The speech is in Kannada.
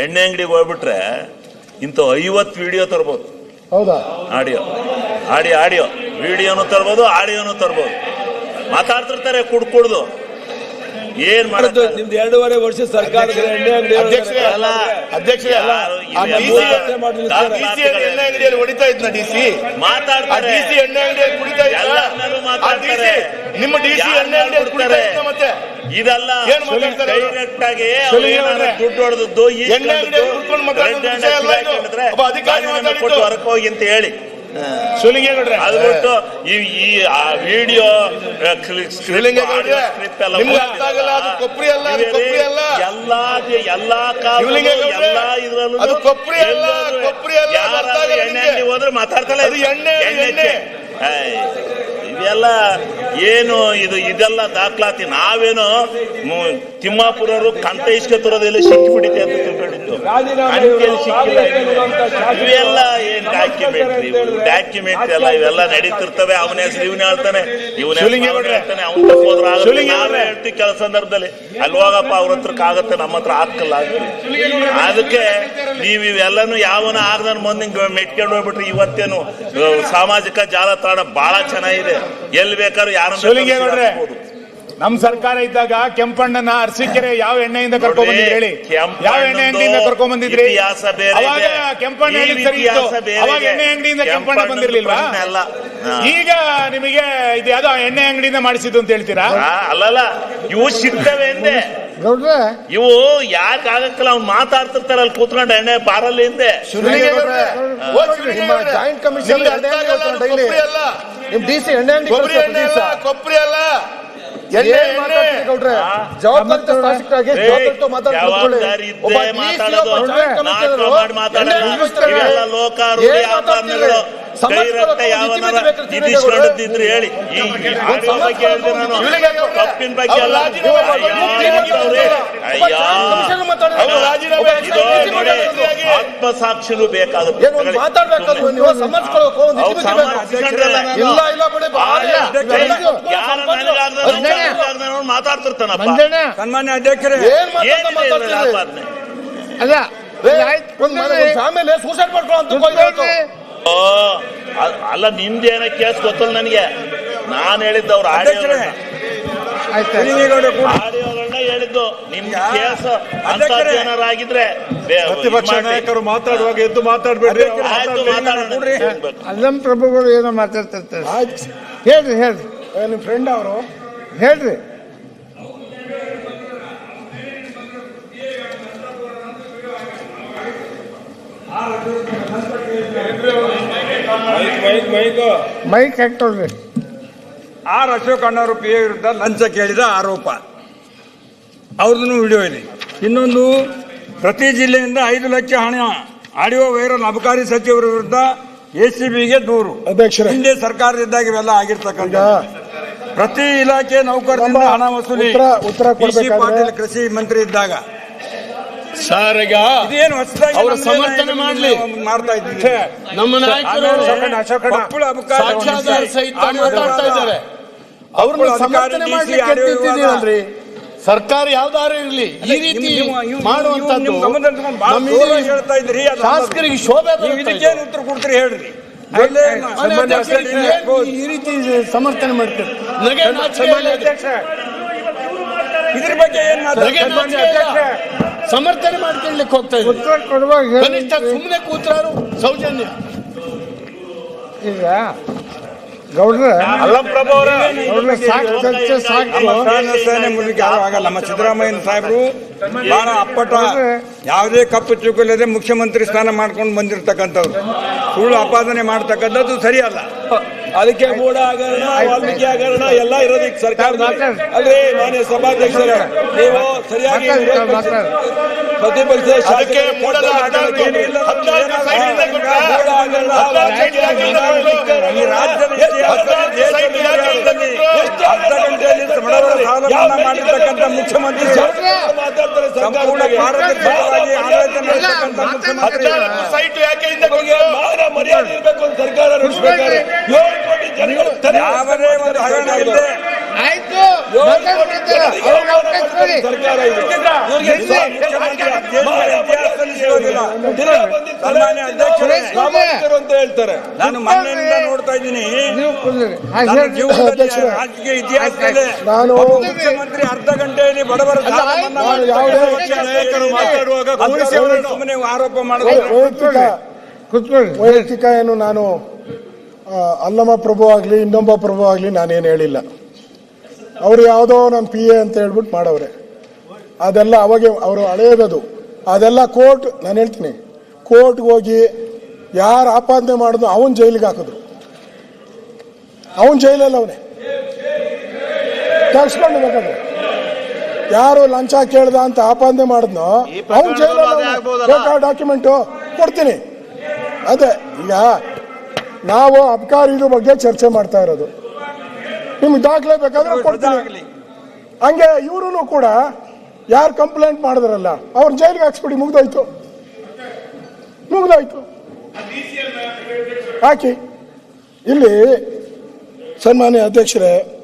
ಎಣ್ಣೆ ಅಂಗಡಿಗೆ ಹೋಗ್ಬಿಟ್ರೆ ಇಂಥ ಐವತ್ತು ವಿಡಿಯೋ ತರ್ಬೋದು. ಹೌದಾ? ಆಡಿಯೋ. Audio audio. ವಿಡಿಯೋನು ತರ್ಬೋದು ಆಡಿಯೋನು ತರ್ಬೋದು. ಮಾತಾಡ್ತಿರ್ತಾರೆ ಕುಡ್ ಕುಡ್ದು. ಏನ್ ಮಾಡೋದು ನಿಮ್ದು ಎರಡೂವರೆ ವರ್ಷ ಸರ್ಕಾರ ಹೊಡಿತಾ ಇದ್ನ ಡಿಸಿ ಆ ಮಾತಾಡ್ತಾರೆ. ನಿಮ್ಮ ಡಿಸಿ ಯಾರನ್ನ ಎಣ್ಣೆ ಅಂಗಡಿಯಲ್ಲಿ ಕುಡಿತಾ ಮತ್ತೆ? ಇದಲ್ಲ ಏನ್ ಮಾತಾಡ್ತಾರೆ ಅವ್ರು? ಡೈರೆಕ್ಟ್ ಆಗಿ ಸುಲಿಗೆ ಅವ್ರು ಏನಾದ್ರು ಅವ್ರೆ. ದುಡ್ಡು ಹೊಡೆದದ್ದು ಎಣ್ಣೆ ಅಂಗಡಿಯಲ್ಲಿ ಕುತ್ಕೊಂಡು ಮಾತಾಡೋದು ವಿಷಯ ಅಲ್ಲ ಇದು. ಒಬ್ಬ ಅಧಿಕಾರಿ ಮಾತಾಡಿದ್ದು. ಕೊಟ್ಟು ಹೊರಕ್ ಹೋಗಿ ಅಂತ ಹೇಳಿ ಶಿವಲಿಂಗೇಗೌಡ್ರೆ ಅದು ಬಿಟ್ಟು ಈ ಈ ಆ ವಿಡಿಯೋ ಶಿವಲಿಂಗೇಗೌಡ್ರೆ ನಿಮ್ಗೆ ಅರ್ಥ ಆಗಲ್ಲ ಅದು ಕೊಪ್ರಿ ಅಲ್ಲ ಅದು ಕೊಪ್ರಿ ಅಲ್ಲ ಎಲ್ಲಾ ಎಲ್ಲಾ ಕಾಲದಲ್ಲೂ, ಶಿವಲಿಂಗೇಗೌಡ್ರೆ, ಎಲ್ಲಾ ಇದ್ರಲ್ಲೂ ಅದು ಕೊಪ್ರಿ ಅಲ್ಲ, ಕೊಪ್ರಿ ಅಲ್ಲ, ಅದು ಅರ್ಥ ಯಾರಾದ್ರೂ ಆಗಲ್ಲ ಎಣ್ಣೆ ನಿಮ್ಗೆ. ಅಂಗಡಿ ಹೋದ್ರೆ ಮಾತಾಡ್ತಲ್ಲ ಅದು ಎಣ್ಣೆ, ಎಣ್ಣೆ. ಇದೆಲ್ಲ ಏನು ಇದು ಇದೆಲ್ಲ ದಾಖಲಾತಿ ನಾವೇನು ತಿಮ್ಮಾಪುರರು ಕಂಠ ಇಸ್ಕೊತಿರೋದೆಲ್ಲ ಸಿಕ್ಕಿ ಬಿಡಿತೆ ಅಂತ ತಿಳ್ಕೊಂಡಿದ್ದು ಇವೆಲ್ಲ ಏನ್ ಡಾಕ್ಯುಮೆಂಟ್ರಿ ಡಾಕ್ಯುಮೆಂಟ್ ಎಲ್ಲ ಇವೆಲ್ಲ ನಡೀತಿರ್ತವೆ. ಅವನ ಹೆಸರು ಇವನ್ ಹೇಳ್ತಾನೆ. ಇವನ. ಹೇಳ್ತಾನೆ. ಅವನ್ ತಪ್ಪೋದ್ರ. ನಾವೇ ಹೇಳ್ತೀವಿ ಕೆಲ ಸಂದರ್ಭದಲ್ಲಿ. ಅಲ್ಲಿ ಹೋಗಪ್ಪ ಅವ್ರ ಹತ್ರಕ್ಕೆ ಆಗತ್ತೆ ನಮ್ಮ ಹತ್ರ ಹಾಕಲ್ಲ ಅದಕ್ಕೆ ನೀವು ಇವೆಲ್ಲನೂ ಯಾವನ ಆಗದ ಮುಂದೆ ಮೆಟ್ಕೊಂಡು ಹೋಗ್ಬಿಟ್ರಿ ಇವತ್ತೇನು ಸಾಮಾಜಿಕ ಜಾಲತಾಣ ಬಹಳ ಚೆನ್ನಾಗಿದೆ. ಎಲ್ಲಿ ಬೇಕಾದ್ರೂ ಯಾರು ನಮ್ ಸರ್ಕಾರ ಇದ್ದಾಗ ಕೆಂಪಣ್ಣನ ಅರಸೀಕೆರೆ ಯಾವ ಎಣ್ಣೆಯಿಂದ ಕರ್ಕೊಂಡ್ ಬಂದಿದ್ರಿ ಹೇಳಿ? ಯಾವ ಎಣ್ಣೆ ಅಂಗಡಿಯಿಂದ ಕರ್ಕೊಂಡ್ ಬಂದಿದ್ರಿ? ಅವಾಗ ಕೆಂಪಣ್ಣ ಅವಾಗ. ಎಣ್ಣೆ ಅಂಗಡಿಯಿಂದ ಕೆಂಪಣ್ಣ ಬಂದಿರ್ಲಿಲ್ವಾ. ಈಗ ನಿಮಗೆ ಇದು ಯಾವ್ದೋ ಎಣ್ಣೆ ಅಂಗಡಿಯಿಂದ ಮಾಡಿಸಿದ್ದು ಅಂತ ಹೇಳ್ತೀರಾ? ಅಲ್ಲಲ್ಲ ಇವು ಸಿಗ್ತವೆ ಗೌಡ್ರೆ ಇವು ಯಾಕೆ ಆಗಕ್ಕಲ್ಲ ಅವ್ನು ಮಾತಾಡ್ತಿರ್ತಾರ ಅಲ್ಲಿ ಕೂತ್ಕೊಂಡು ಎಣ್ಣೆ ಬಾರಲ್ಲಿ ಹಿಂದೆ. ಜಾಯಿಂಟ್ ಕಮಿಷನ್ ಡೈಲಿ ನಿಮ್ ಡಿ ಸಿ ಎಣ್ಣೆ ಅಂಗಡಿ ಎಣ್ಣೆ ಅಲ್ಲ ಅಲ್ಲ. ಜವಾಬ್ದಾರಿ ನಿಧಿಸ್ಕೊಂಡಿದ್ದಿದ್ರು ಹೇಳಿ. ತಪ್ಪಿನ ಬಗ್ಗೆ ಸರಿಯಾಗಿ. ಆತ್ಮಸಾಕ್ಷಿನೂ ಬೇಕಾಗುತ್ತೆ. ಏನು ಮಾತಾಡ್ಬೇಕಾದ್ರು ನೀವು ಸಮರ್ಸ್ಕೊಳ್ಳೋಕೆ ಒಂದು ಅವ್ರು ಇತಿಮಿತಿ ಬೇಕು. ಸಮರ್ಸ್ಕೊಂಡ್ರಲ್ಲ ನಾನು. ಇಲ್ಲ ಇಲ್ಲ ಬಿಡಿ ಭಾರಿ. ಯಾರ ಮಾತಾಡ್ತಿರ್ತಾನಪ್ಪ. ಸನ್ಮಾನ್ಯ ಅಧ್ಯಕ್ಷರೇ. ಅಲ್ಲ ಒಂದ್ ಮನೆ- ಒಂದ್ ಆಮೇಲೆ ಸೂಸೈಡ್ ಮಾಡ್ಕೊಳ್ಳೋ ಅಂತ ಅಲ್ಲ ನಿಮ್ದೇನ ಕೇಸ್ ಗೊತ್ತಲ್ಲ ನನಗೆ. ನಾನ್ ಹೇಳಿದ್ದು ಅವ್ರ ಆಡಿಯೋಗಳನ್ನ ಆಡಿಯೋಗಳನ್ನ ಹೇಳಿದ್ದು. ನಿಮ್ ಕೇಸ್ ಅಂತ ಏನಾರ ಆಗಿದ್ರೆ ಬೇ- ಪ್ರತಿಪಕ್ಷ ನಾಯಕರು ಮಾತಾಡುವಾಗ ಎದ್ದು ಮಾತಾಡ್ಬೇಡ್ರಿ. ಆಯ್ತು ಮಾತಾಡೋಣ ಕೂಡ್ರಿ. ಅಲ್ಲಂ ಪ್ರಭುಗಳು ಏನೋ ಮಾತಾಡ್ತಿರ್ತಾರೆ. ಹೇಳ್ರಿ ಹೇಳ್ರಿ. ನಿಮ್ ಫ್ರೆಂಡ್ ಅವರು? ಹೇಳ್ರಿ. ಮೈಕ್ ಮೈಕ್ ಹಾಕ್ಕೊಳ್ರಿ ಆರ್ ಅಶೋಕ್ ಅಣ್ಣವರು ಪಿ ಎ ವಿರುದ್ಧ ಲಂಚ ಕೇಳಿದ ಆರೋಪ. ಅವ್ರದ್ದು ವಿಡಿಯೋ ಇದೆ ಇನ್ನೊಂದು ಪ್ರತಿ ಜಿಲ್ಲೆಯಿಂದ ಐದು ಲಕ್ಷ ಹಣ ಆಡಿಯೋ ವೈರಲ್ ಅಬಕಾರಿ ಸಚಿವರ ವಿರುದ್ಧ ಎ ಸಿ ಬಿಗೆ ದೂರು. ಹಿಂದೆ ಸರ್ಕಾರದಿಂದಾಗಿ ಇವೆಲ್ಲ ಆಗಿರ್ತಕ್ಕಂಥ ಪ್ರತಿ ಇಲಾಖೆ ನೌಕರರಿಂದ ಹಣ ವಸೂಲಿ. ಉತ್ತರ- ಕೃಷಿ ಮಂತ್ರಿ ಇದ್ದಾಗ. ಸರ್ ಈಗ ಇದೇನು ಹೊಸದಾಗಿ ಅವ್ರ ಸಮರ್ಥನೆ ಮಾಡ್ಲಿ. ಮಾಡ್ತಾ ಇದ್ದೀವಿ. ನಮ್ಮ ನಾಯಕರು ಸಹಿತ ಮಾತಾಡ್ತಾ ಇದ್ದಾರೆ. ಅವ್ರನ್ನ ಸಮರ್ಥನೆ ಮಾಡ್ಲಿಕ್ಕೆ ಸರ್ಕಾರ ಯಾವ್ದಾರು ಇರ್ಲಿ ಈ ರೀತಿ ಮಾಡುವಂತದ್ದು ಶಾಸಕರಿಗೆ ಶೋಭೆ. ಇದಕ್ಕೇನು ಉತ್ತರ ಕೊಡ್ತೀರಿ ಹೇಳ್ರಿ. ಈ ರೀತಿ ಸಮರ್ಥನೆ ಮಾಡ್ತಾರೆ ನನಗೆ ನಾಚಿಕೆ ಇಲ್ಲ ಇದು. ಇದ್ರ ಬಗ್ಗೆ ಏನ್. ಸಮರ್ಥನೆ ಮಾಡ್ಕೊಳ್ಲಿಕ್ಕೆ ಹೋಗ್ತಾ ಇದ್ದಾರೆ? ಸುಮ್ಮನೆ ಕೂತ್ರಾರು ಸೌಜನ್ಯ. ಈಗ ಗೌಡ್ರೆ ಅವರೇ, ಸಾಕು ನಮ್ಮ ಸಿದ್ದರಾಮಯ್ಯ ಸಾಹೇಬರು ಬಹಳ ಅಪ್ಪಟ. ಯಾವುದೇ ಕಪ್ಪು ಚುಕ್ಕಿಲ್ಲದೆ ಮುಖ್ಯಮಂತ್ರಿ ಸ್ಥಾನ ಮಾಡ್ಕೊಂಡು ಬಂದಿರತಕ್ಕಂಥವ್ರು. ಸುಳ್ಳು ಆಪಾದನೆ ಮಾಡ್ತಕ್ಕಂಥದ್ದು ಸರಿಯಲ್ಲ ಅದಕ್ಕೆ ಮೂಢ ಹಗರಣ ವಾಲ್ಮೀಕಿ ಹಗರಣ ಎಲ್ಲ ಇರೋದಕ್ಕೆ ಸರ್ಕಾರದ ಅಲ್ರಿ ಮಾನ್ಯ ಸಭಾಧ್ಯಕ್ಷರೇ ನೀವು ಸರಿಯಾಗಿ. ಪ್ರತಿಪಕ್ಷ ಮಾಡಿರ್ತಕ್ಕಂಥ ಮುಖ್ಯಮಂತ್ರಿ ಸಂಪೂರ್ಣ ಭಾರತ ಆಡಳಿತ ನಡೆಸತಕ್ಕಂಥ ಮುಖ್ಯಮಂತ್ರಿ ಇರಬೇಕು ಸರ್ಕಾರ ಯಾವುದೇ ಒಂದು ಹಗರಣ ಇಲ್ಲದೆ ಆಯ್ತು ಮಾತಾಡ್ಬಿಡ್ತಾರೆ. ಅವ್ರಿಗೆ ಅವಕಾಶ ಕೊಡಿ. ಸರ್ಕಾರ. ಸನ್ಮಾನ್ಯ ಅಧ್ಯಕ್ಷರೇ ಅಂತ ಹೇಳ್ತಾರೆ ನಾನು ಮೊನ್ನೆಯಿಂದ ನೋಡ್ತಾ ಇದ್ದೀನಿ ರಾಜಕೀಯ ಇತಿಹಾಸದಲ್ಲಿ ನಾನು ಮುಖ್ಯಮಂತ್ರಿ ಅರ್ಧ ಗಂಟೆಯಲ್ಲಿ ಬಡವರ. ಯಾವುದೇ ನಾಯಕರು ಮಾತಾಡುವಾಗ ಸುಮ್ಮನೆ ಆರೋಪ ಮಾಡಿದ್ರೆ ವೈಯಕ್ತಿಕ ಕೂತ್ಕೊಳ್ಳಿ. ವೈಯಕ್ತಿಕ ಏನು ನಾನು ಅಲ್ಲಮ್ಮ ಅಲ್ಲಮ ಪ್ರಭು ಆಗಲಿ ಇನ್ನೊಬ್ಬ ಪ್ರಭು ಆಗಲಿ ನಾನೇನು ಹೇಳಿಲ್ಲ. ಅವರು ಯಾವುದೋ ನನ್ನ ಪಿ ಎ ಅಂತ ಹೇಳ್ಬಿಟ್ಟು ಮಾಡವ್ರೆ. ಅದೆಲ್ಲ ಅವಾಗೆ ಅವರು ಹಳೆಯದದು ಅದೆಲ್ಲ ಕೋರ್ಟ್ ನಾನು ಹೇಳ್ತೀನಿ ಕೋರ್ಟ್ಗೆ ಹೋಗಿ ಯಾರು ಆಪಾದನೆ ಮಾಡಿದ್ರು ಅವನು ಜೈಲಿಗೆ ಹಾಕಿದ್ರು. ಅವನು ಜೈಲಲ್ಲಿ ಅವನೇ. ಕಳ್ಸ್ಕೊಂಡು ಬೇಕಾದ್ರೆ. ಯಾರು ಲಂಚ ಕೇಳ್ದ ಅಂತ ಆಪಾದನೆ ಮಾಡಿದ್ನೋ ಅವನು ಜೈಲಲ್ಲಿ ಅದೇ ಡಾಕ್ಯುಮೆಂಟು ಕೊಡ್ತೀನಿ. ಅದೇ ಈಗ ನಾವು ಅಬ್ಕಾರಿದು ಬಗ್ಗೆ ಚರ್ಚೆ ಮಾಡ್ತಾ ಇರೋದು. ನಿಮ್ಗೆ ದಾಖಲೆ ಬೇಕಾದ್ರೆ ಕೊಡ್ತೀನಿ. ಹಂಗೆ ಇವರು ಕೂಡ ಯಾರು ಕಂಪ್ಲೇಂಟ್ ಮಾಡಿದ್ರಲ್ಲ ಅವ್ರ ಜೈಲಿಗೆ ಹಾಕ್ಸ್ಬಿಡಿ ಮುಗ್ದೋಯ್ತು. ಮುಗ್ದೋಯ್ತು. ಹಾಕಿ. ಇಲ್ಲಿ ಸನ್ಮಾನ್ಯ ಅಧ್ಯಕ್ಷರೇ